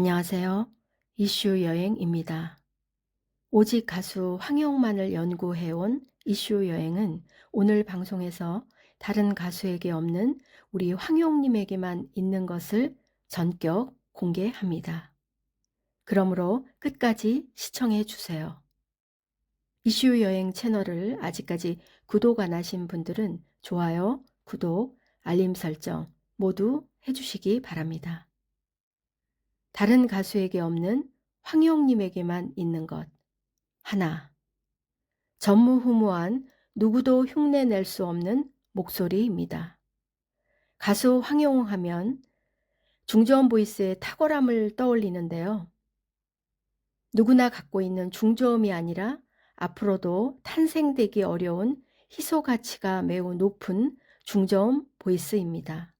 안녕하세요. 이슈 여행입니다. 오직 가수 황영만을 연구해온 이슈 여행은 오늘 방송에서 다른 가수에게 없는 우리 황용님에게만 있는 것을 전격 공개합니다. 그러므로 끝까지 시청해 주세요. 이슈 여행 채널을 아직까지 구독 안 하신 분들은 좋아요, 구독, 알림 설정 모두 해주시기 바랍니다. 다른 가수에게 없는 황용님에게만 있는 것. 하나. 전무후무한 누구도 흉내 낼 수 없는 목소리입니다. 가수 황용 하면 중저음 보이스의 탁월함을 떠올리는데요. 누구나 갖고 있는 중저음이 아니라 앞으로도 탄생되기 어려운 희소 가치가 매우 높은 중저음 보이스입니다.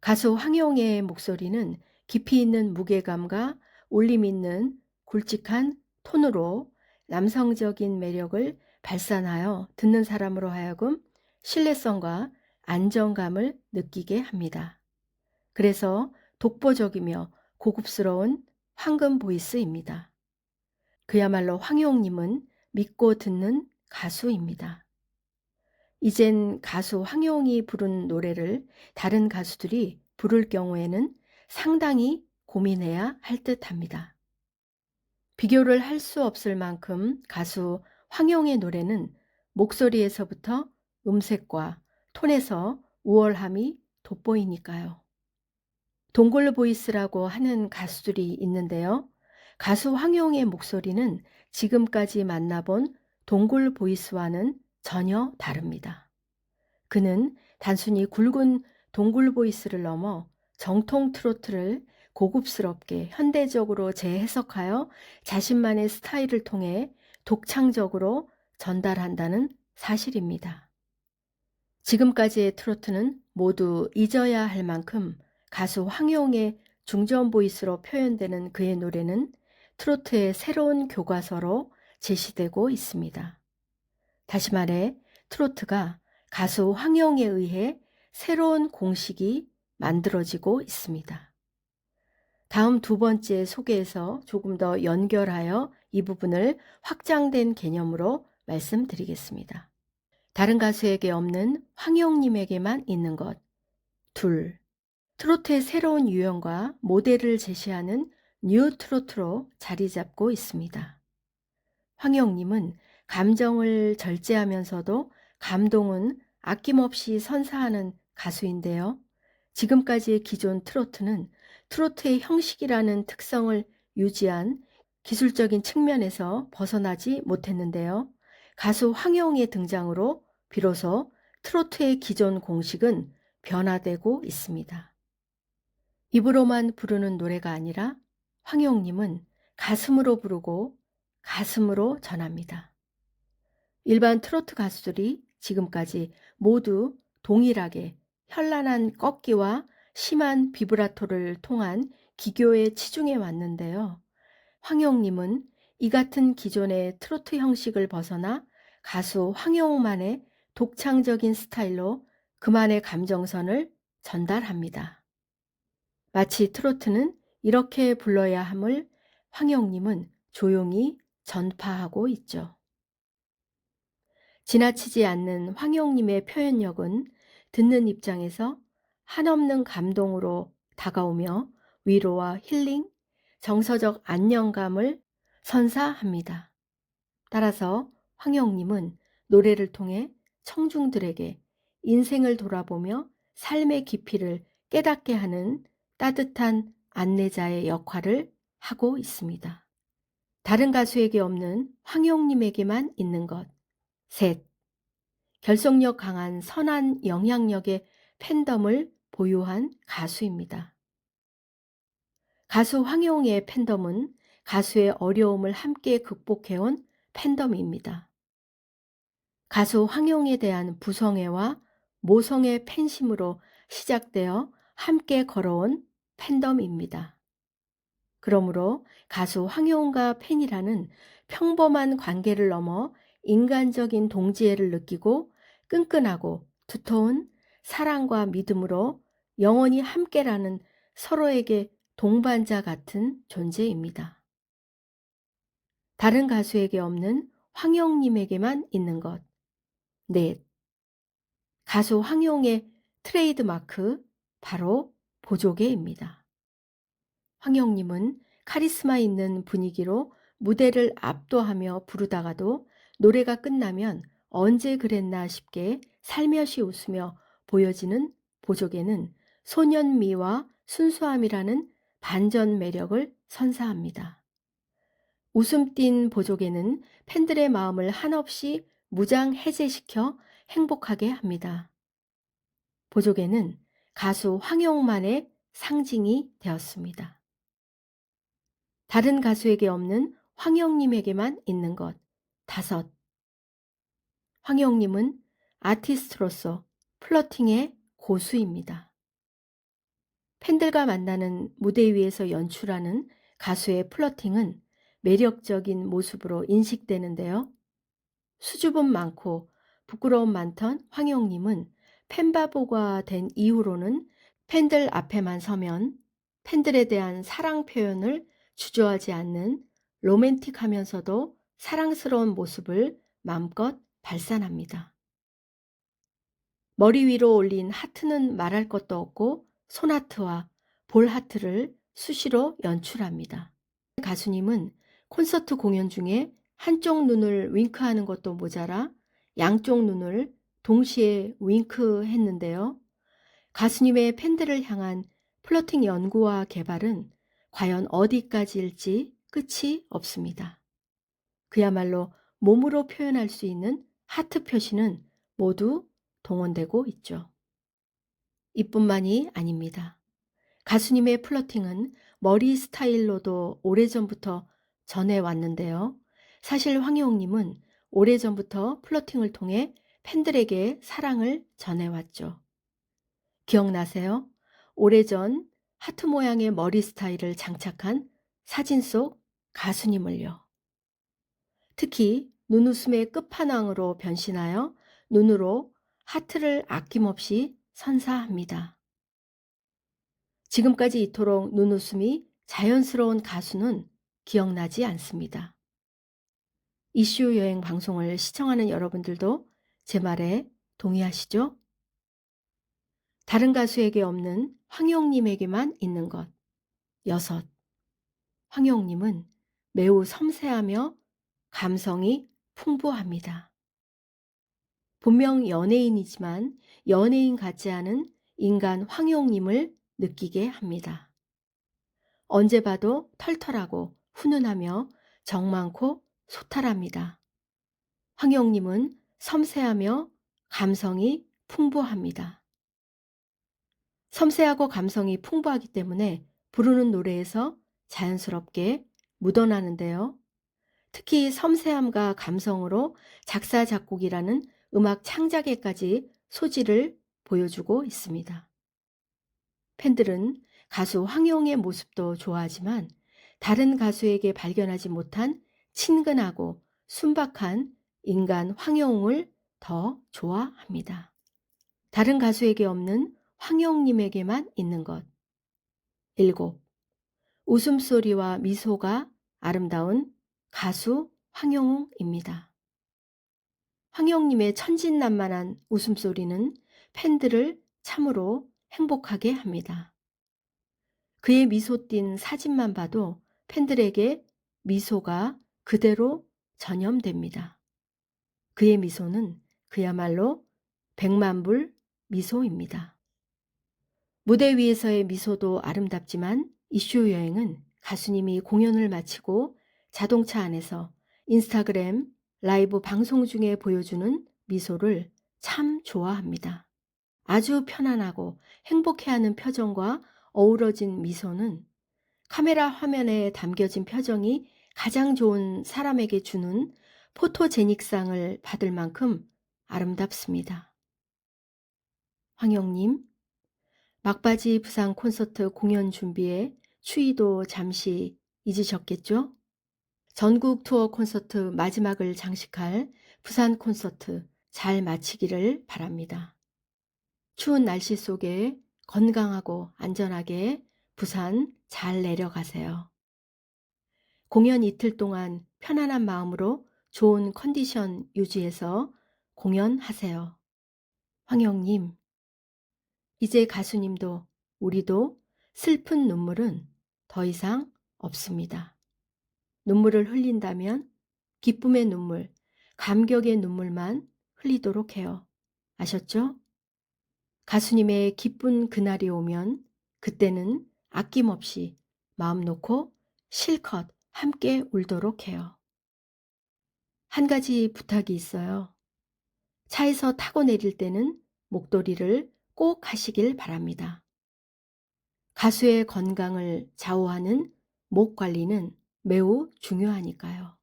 가수 황용의 목소리는 깊이 있는 무게감과 울림 있는 굵직한 톤으로 남성적인 매력을 발산하여 듣는 사람으로 하여금 신뢰성과 안정감을 느끼게 합니다. 그래서 독보적이며 고급스러운 황금 보이스입니다. 그야말로 황용님은 믿고 듣는 가수입니다. 이젠 가수 황용이 부른 노래를 다른 가수들이 부를 경우에는 상당히 고민해야 할 듯 합니다. 비교를 할 수 없을 만큼 가수 황용의 노래는 목소리에서부터 음색과 톤에서 우월함이 돋보이니까요. 동굴 보이스라고 하는 가수들이 있는데요. 가수 황용의 목소리는 지금까지 만나본 동굴 보이스와는 전혀 다릅니다. 그는 단순히 굵은 동굴 보이스를 넘어 정통 트로트를 고급스럽게 현대적으로 재해석하여 자신만의 스타일을 통해 독창적으로 전달한다는 사실입니다. 지금까지의 트로트는 모두 잊어야 할 만큼 가수 황용의 중저음 보이스로 표현되는 그의 노래는 트로트의 새로운 교과서로 제시되고 있습니다. 다시 말해 트로트가 가수 황용에 의해 새로운 공식이 만들어지고 있습니다. 다음 두 번째 소개에서 조금 더 연결하여 이 부분을 확장된 개념으로 말씀드리겠습니다. 다른 가수에게 없는 황용님에게만 있는 것. 둘. 트로트의 새로운 유형과 모델을 제시하는 뉴 트로트로 자리 잡고 있습니다. 황용님은 감정을 절제하면서도 감동은 아낌없이 선사하는 가수인데요. 지금까지의 기존 트로트는 트로트의 형식이라는 특성을 유지한 기술적인 측면에서 벗어나지 못했는데요. 가수 황영의 등장으로 비로소 트로트의 기존 공식은 변화되고 있습니다. 입으로만 부르는 노래가 아니라 황영님은 가슴으로 부르고 가슴으로 전합니다. 일반 트로트 가수들이 지금까지 모두 동일하게 현란한 꺾기와 심한 비브라토를 통한 기교에 치중해 왔는데요. 황영님은 이 같은 기존의 트로트 형식을 벗어나 가수 황영만의 독창적인 스타일로 그만의 감정선을 전달합니다. 마치 트로트는 이렇게 불러야 함을 황영님은 조용히 전파하고 있죠. 지나치지 않는 황영님의 표현력은 듣는 입장에서 한없는 감동으로 다가오며 위로와 힐링, 정서적 안녕감을 선사합니다. 따라서 황영님은 노래를 통해 청중들에게 인생을 돌아보며 삶의 깊이를 깨닫게 하는 따뜻한 안내자의 역할을 하고 있습니다. 다른 가수에게 없는 황용님에게만 있는 것. 셋. 결속력 강한 선한 영향력의 팬덤을 보유한 가수입니다. 가수 황용의 팬덤은 가수의 어려움을 함께 극복해온 팬덤입니다. 가수 황용에 대한 부성애와 모성의 팬심으로 시작되어 함께 걸어온 팬덤입니다. 그러므로 가수 황용과 팬이라는 평범한 관계를 넘어 인간적인 동지애를 느끼고 끈끈하고 두터운 사랑과 믿음으로 영원히 함께라는 서로에게 동반자 같은 존재입니다. 다른 가수에게 없는 황영님에게만 있는 것. 넷. 가수 황용의 트레이드 마크, 바로 보조개입니다. 황영님은 카리스마 있는 분위기로 무대를 압도하며 부르다가도 노래가 끝나면 언제 그랬나 싶게 살며시 웃으며 보여지는 보조개는 소년미와 순수함이라는 반전 매력을 선사합니다. 웃음 띤 보조개는 팬들의 마음을 한없이 무장 해제시켜 행복하게 합니다. 보조개는 가수 황용만의 상징이 되었습니다. 다른 가수에게 없는 황영님에게만 있는 것. 다섯. 황영님은 아티스트로서 플러팅의 고수입니다. 팬들과 만나는 무대 위에서 연출하는 가수의 플러팅은 매력적인 모습으로 인식되는데요. 수줍음 많고 부끄러움 많던 황영님은 팬바보가 된 이후로는 팬들 앞에만 서면 팬들에 대한 사랑 표현을 주저하지 않는 로맨틱하면서도 사랑스러운 모습을 마음껏 발산합니다. 머리 위로 올린 하트는 말할 것도 없고 손하트와 볼하트를 수시로 연출합니다. 가수님은 콘서트 공연 중에 한쪽 눈을 윙크하는 것도 모자라 양쪽 눈을 동시에 윙크했는데요. 가수님의 팬들을 향한 플러팅 연구와 개발은 과연 어디까지일지 끝이 없습니다. 그야말로 몸으로 표현할 수 있는 하트 표시는 모두 동원되고 있죠. 이뿐만이 아닙니다. 가수님의 플러팅은 머리 스타일로도 오래전부터 전해왔는데요. 사실 황희옥님은 오래전부터 플러팅을 통해 팬들에게 사랑을 전해왔죠. 기억나세요? 오래전 하트 모양의 머리 스타일을 장착한 사진 속 가수님을요. 특히 눈웃음의 끝판왕으로 변신하여 눈으로 하트를 아낌없이 선사합니다. 지금까지 이토록 눈웃음이 자연스러운 가수는 기억나지 않습니다. 이슈 여행 방송을 시청하는 여러분들도 제 말에 동의하시죠? 다른 가수에게 없는 황용님에게만 있는 것. 여섯. 황용님은 매우 섬세하며 감성이 풍부합니다. 분명 연예인이지만 연예인 같지 않은 인간 황용님을 느끼게 합니다. 언제 봐도 털털하고 훈훈하며 정 많고 소탈합니다. 황용님은 섬세하며 감성이 풍부합니다. 섬세하고 감성이 풍부하기 때문에 부르는 노래에서 자연스럽게 묻어나는데요. 특히 섬세함과 감성으로 작사, 작곡이라는 음악 창작에까지 소질을 보여주고 있습니다. 팬들은 가수 황용의 모습도 좋아하지만 다른 가수에게 발견하지 못한 친근하고 순박한 인간 황용을 더 좋아합니다. 다른 가수에게 없는 황영님에게만 있는 것. 7. 웃음소리와 미소가 아름다운 가수 황영웅입니다. 황영님의 천진난만한 웃음소리는 팬들을 참으로 행복하게 합니다. 그의 미소 띤 사진만 봐도 팬들에게 미소가 그대로 전염됩니다. 그의 미소는 그야말로 백만불 미소입니다. 무대 위에서의 미소도 아름답지만 이슈 여행은 가수님이 공연을 마치고 자동차 안에서 인스타그램 라이브 방송 중에 보여주는 미소를 참 좋아합니다. 아주 편안하고 행복해하는 표정과 어우러진 미소는 카메라 화면에 담겨진 표정이 가장 좋은 사람에게 주는 포토제닉상을 받을 만큼 아름답습니다. 황영님, 막바지 부산 콘서트 공연 준비에 추위도 잠시 잊으셨겠죠? 전국 투어 콘서트 마지막을 장식할 부산 콘서트 잘 마치기를 바랍니다. 추운 날씨 속에 건강하고 안전하게 부산 잘 내려가세요. 공연 이틀 동안 편안한 마음으로 좋은 컨디션 유지해서 공연하세요. 황영님, 이제 가수님도 우리도 슬픈 눈물은 더 이상 없습니다. 눈물을 흘린다면 기쁨의 눈물, 감격의 눈물만 흘리도록 해요. 아셨죠? 가수님의 기쁜 그날이 오면 그때는 아낌없이 마음 놓고 실컷 함께 울도록 해요. 한 가지 부탁이 있어요. 차에서 타고 내릴 때는 목도리를 꼭 하시길 바랍니다. 가수의 건강을 좌우하는 목 관리는 매우 중요하니까요.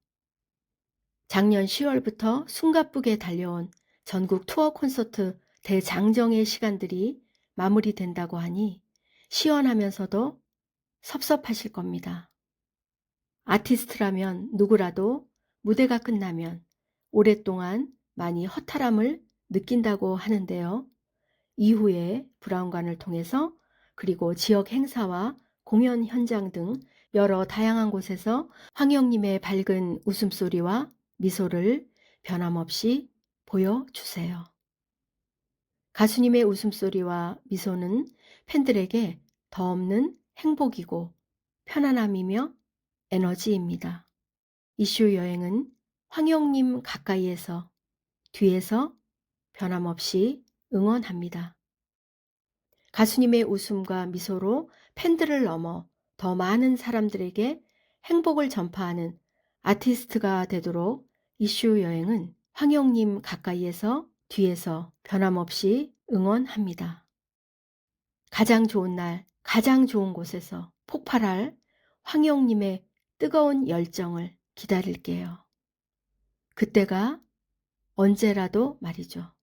작년 10월부터 숨가쁘게 달려온 전국 투어 콘서트 대장정의 시간들이 마무리된다고 하니 시원하면서도 섭섭하실 겁니다. 아티스트라면 누구라도 무대가 끝나면 오랫동안 많이 허탈함을 느낀다고 하는데요. 이후에 브라운관을 통해서 그리고 지역 행사와 공연 현장 등 여러 다양한 곳에서 황영님의 밝은 웃음소리와 미소를 변함없이 보여주세요. 가수님의 웃음소리와 미소는 팬들에게 더 없는 행복이고 편안함이며 에너지입니다. 이슈 여행은 황영님 가까이에서 뒤에서 변함없이 응원합니다. 가수님의 웃음과 미소로 팬들을 넘어 더 많은 사람들에게 행복을 전파하는 아티스트가 되도록 이슈 여행은 황영님 가까이에서 뒤에서 변함없이 응원합니다. 가장 좋은 날, 가장 좋은 곳에서 폭발할 황영님의 뜨거운 열정을 기다릴게요. 그때가 언제라도 말이죠.